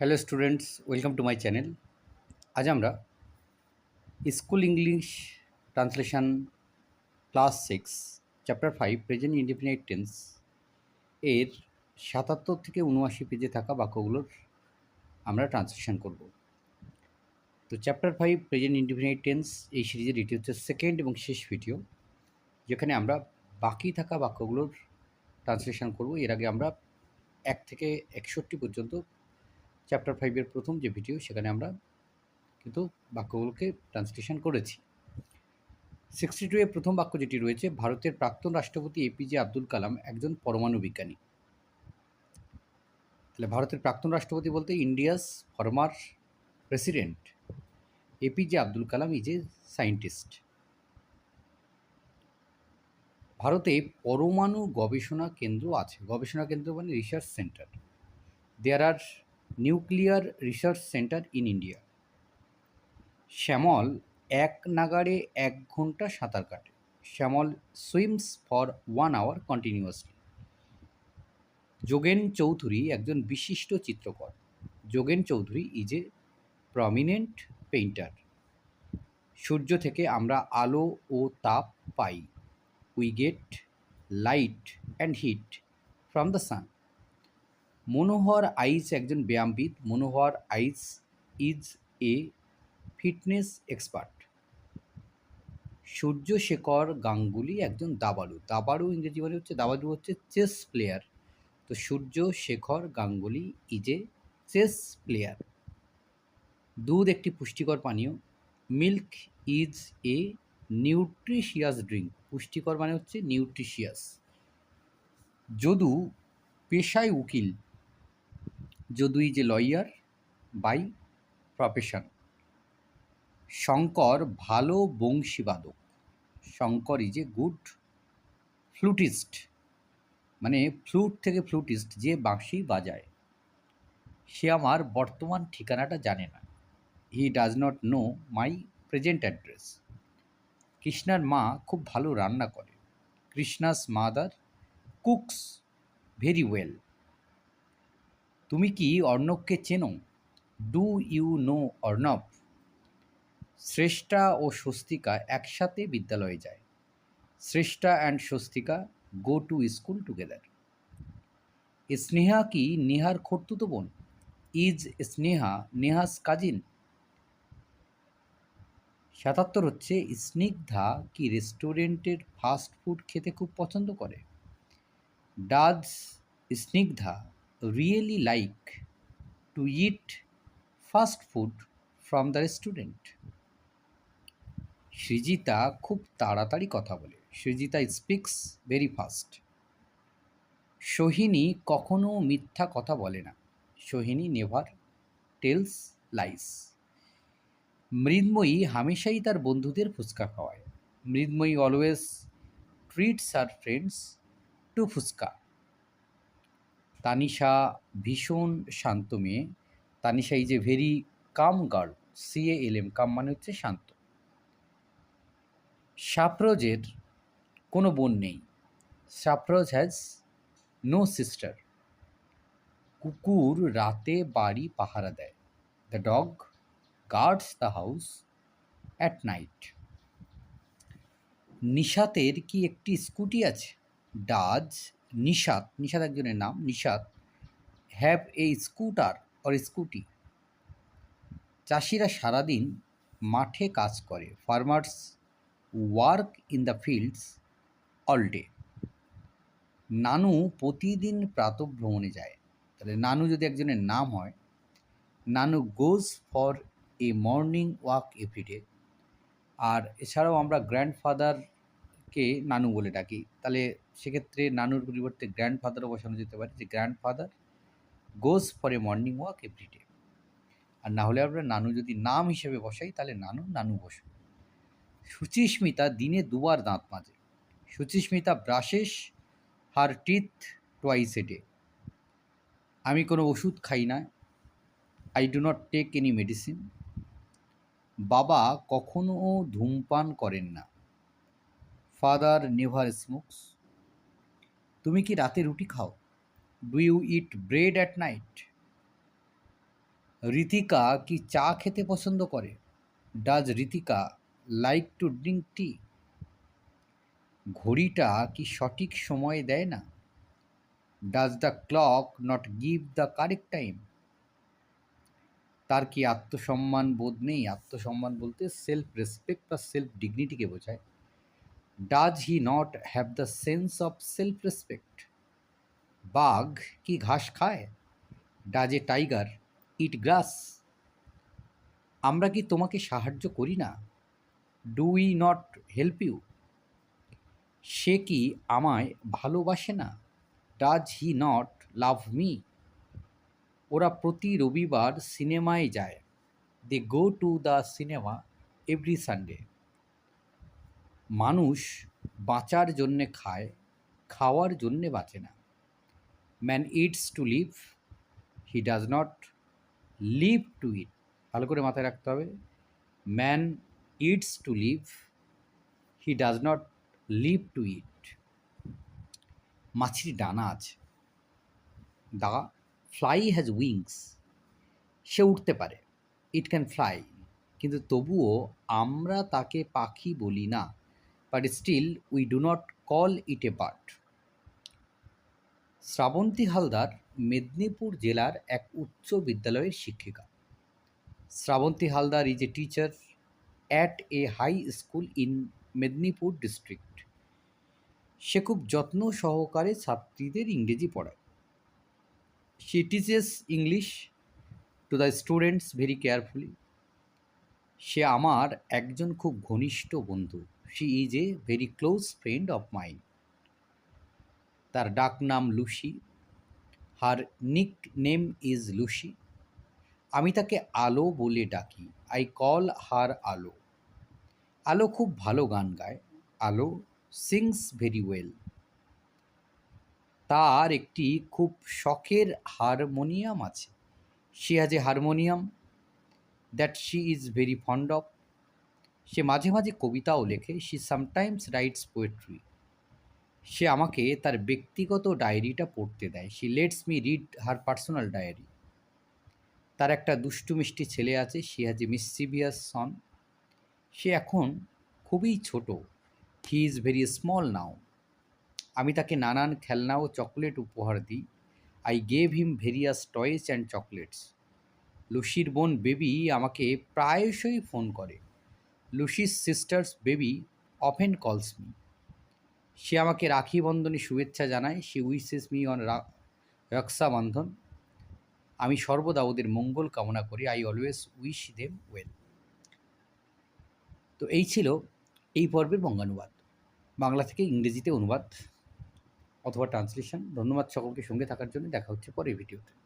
Hello students, welcome to my channel. আজ আমরা school English translation class six, chapter five, present independent tense এর সাতাত্তর থেকে উনআশি পেজে থাকা বাক্যগুলোর আমরা ট্রান্সলেশন করব। তো chapter five, present independent tense এই সিরিজের এটি হচ্ছে সেকেন্ড এবং শেষ ভিডিও, যেখানে আমরা বাকি থাকা বাক্যগুলোর ট্রান্সলেশন করব। এর আগে আমরা এক থেকে একষট্টি পর্যন্ত চ্যাপ্টার ফাইভের প্রথম যে ভিডিও সেখানে আমরা কিন্তু বাক্যগুলোকে ট্রান্সলেশন করেছি। সিক্সটি টু এর প্রথম বাক্য যেটি রয়েছে, ভারতের প্রাক্তন রাষ্ট্রপতি এপিজে আব্দুল কালাম একজন পরমাণু বিজ্ঞানী। তাহলে ভারতের প্রাক্তন রাষ্ট্রপতি বলতে India's former president APJ Abdul Kalam is a scientist ভারতে পরমাণু গবেষণা কেন্দ্র আছে। গবেষণা কেন্দ্র মানে research centre there are nuclear research centre in India. Shyamal এক নাগাড়ে এক ঘণ্টা সাঁতার কাটে। Shyamal swims for one hour continuously. Jogen Chowdhury একজন বিশিষ্ট চিত্রকর। Jogen Chowdhury is a prominent painter সূর্য থেকে আমরা আলো ও তাপ পাই। We get light and heat from the sun Manohar Aich একজন ব্যায়ামবিদ। Manohar Aich is a fitness expert Suryasekhar Ganguly একজন দাবাড়ু দাবাড়ু ইংরেজি মানে হচ্ছে দাবাড়ু হচ্ছে চেস প্লেয়ার তো Suryasekhar Ganguly is a chess player দুধ একটি পুষ্টিকর পানীয়। Milk is a nutritious drink পুষ্টিকর মানে হচ্ছে নিউট্রিশিয়াস যদু পেশায় উকিল। Jadu is a lawyer by profession. Shankar ভালো বংশীবাদক। Shankar is a good flutist. মানে ফ্লুট থেকে ফ্লুটিস্ট যে বাঁশি বাজায়। সে আমার বর্তমান ঠিকানাটা জানে না। He does not know my present address কৃষ্ণার মা খুব ভালো রান্না করে। Krishna's mother cooks very well. তুমি কি অর্ণবকে চেনো? Do you know Arnab? Shreshtha ও স্বস্তিকা একসাথে বিদ্যালয়ে যায়। Shreshtha and Swastika go to school together Sneha কি নেহার খর্তুতো বোন? ইজ স্নেহা নেহাস কাজিন সাতাত্তর হচ্ছে, স্নিগ্ধা কি রেস্টুরেন্টের ফাস্ট ফুড খেতে খুব পছন্দ করে? Does Snigdha really like to eat fast food from the restaurant Srijita খুব তাড়াতাড়ি কথা বলে। Srijita speaks very fast Sohini কখনো মিথ্যা কথা বলে না। Sohini never tells lies Mrinmoyee হামেশাই তার বন্ধুদের ফুচকা খাওয়ায়। Mrinmoyee always treats her friends to phuchka. Tanisha ভীষণ শান্ত মেয়ে। Tanisha is a very calm girl C L M calm মানে হচ্ছে শান্ত। সাপ্রজের কোনো বোন নেই। সাপ্রজ হ্যাজ নো সিস্টার কুকুর রাতে বাড়ি পাহারা দেয়। The dog guards the house at night নিশাতের কি একটি স্কুটি আছে? ডাজ নিশাত নিশাত একজনের নাম, Nishat have a scooter or scooty চাষিরা সারাদিন মাঠে কাজ করে farmers work in the fields all day Nanu প্রতিদিন প্রাতভ্রমণে যায়। তাহলে নানু যদি একজনের নাম হয়, Nanu goes for a morning walk everyday আর এছাড়াও আমরা গ্র্যান্ডফাদারকে নানু বলে ডাকি। তাহলে সেক্ষেত্রে নানুর পরিবর্তে গ্র্যান্ডফাদারও বসানো যেতে পারে যে grandfather goes for a morning walk every day আর না হলে আমরা নানু যদি নাম হিসেবে বসাই, তাহলে নানু নানু বসবে সুচিস্মিতা দিনে দুবার দাঁত মাজে। Suchismita brushes her teeth twice a day আমি কোনো ওষুধ খাই না। I do not take any medicine বাবা কখনও ধূমপান করেন না। ফাদার নেভার স্মোকস তুমি কি রাতে রুটি খাও? Do you eat bread at night Ritika কি চা খেতে পছন্দ করে? Does Ritika like to drink tea ঘড়িটা কি সঠিক সময় দেয় না? Does the clock not give the correct time তার কি আত্মসম্মান বোধ নেই? আত্মসম্মান বলতে সেলফ রেসপেক্ট বা সেলফ ডিগনিটিকে বোঝায়। Does he not have the sense of self respect বাঘ কি ঘাস খায়? ডাজ এ টাইগার ইট গ্রাস আমরা কি তোমাকে সাহায্য করি না? Do we not help you সে কি আমায় ভালোবাসে না? Does he not love me ওরা প্রতি রবিবার সিনেমায় যায়। They go to the cinema every Sunday মানুষ বাঁচার জন্যে খায়, খাওয়ার জন্যে বাঁচে না। Man eats to live he does not live to eat ভালো করে মাথায় রাখতে হবে। Man eats to live he does not live to eat মাছির ডানা আছে। দা ফ্লাই হ্যাজ উইংস সে উঠতে পারে। ইট ক্যান ফ্লাই কিন্তু তবুও আমরা তাকে পাখি বলি না। But still we do not call it a bird Shrabanti Haldar Medinipur জেলার এক উচ্চ বিদ্যালয়ের শিক্ষিকা। Shrabanti Haldar is a teacher at a high school in Medinipur district সে খুব যত্ন সহকারে ছাত্রীদের ইংরেজি পড়ায়। She teaches English to the students very carefully সে আমার একজন খুব ঘনিষ্ঠ বন্ধু। She is a very close friend of mind তার ডাক নাম Lucy her nick name is Lucy আমি তাকে আলো বলে ডাকি। আই কল হার আলো। আলো খুব ভালো গান গায়। আলো সিংস ভেরি ওয়েল তার একটি খুব শখের হারমোনিয়াম আছে। She has a harmonium that she is very fond of সে মাঝে মাঝে কবিতাও লেখে শি সামটাইমস রাইটস পোয়েট্রি সে আমাকে তার ব্যক্তিগত ডায়েরিটা পড়তে দেয়। She lets me read her personal diary তার একটা দুষ্টু মিষ্টি ছেলে আছে she has a mischievous son সে এখন খুবই ছোট। He is very small now আমি তাকে নানান খেলনা ও চকলেট উপহার দিই। I gave him various toys and chocolates লুসির বোন বেবি আমাকে প্রায়শই ফোন করে। Lucy's sisters Baby often calls me সে আমাকে রাখি বন্ধনে শুভেচ্ছা জানায়। সে উইসেস মি অন রক্ষাবন্ধন। আমি সর্বদা ওদের মঙ্গল কামনা করি। I always wish them well তো এই ছিল এই পর্বের বঙ্গানুবাদ। বাংলা থেকে ইংরেজিতে অনুবাদ অথবা ট্রান্সলেশন ধন্যবাদ সকলকে সঙ্গে থাকার জন্য। দেখা হচ্ছে পরের ভিডিওতে।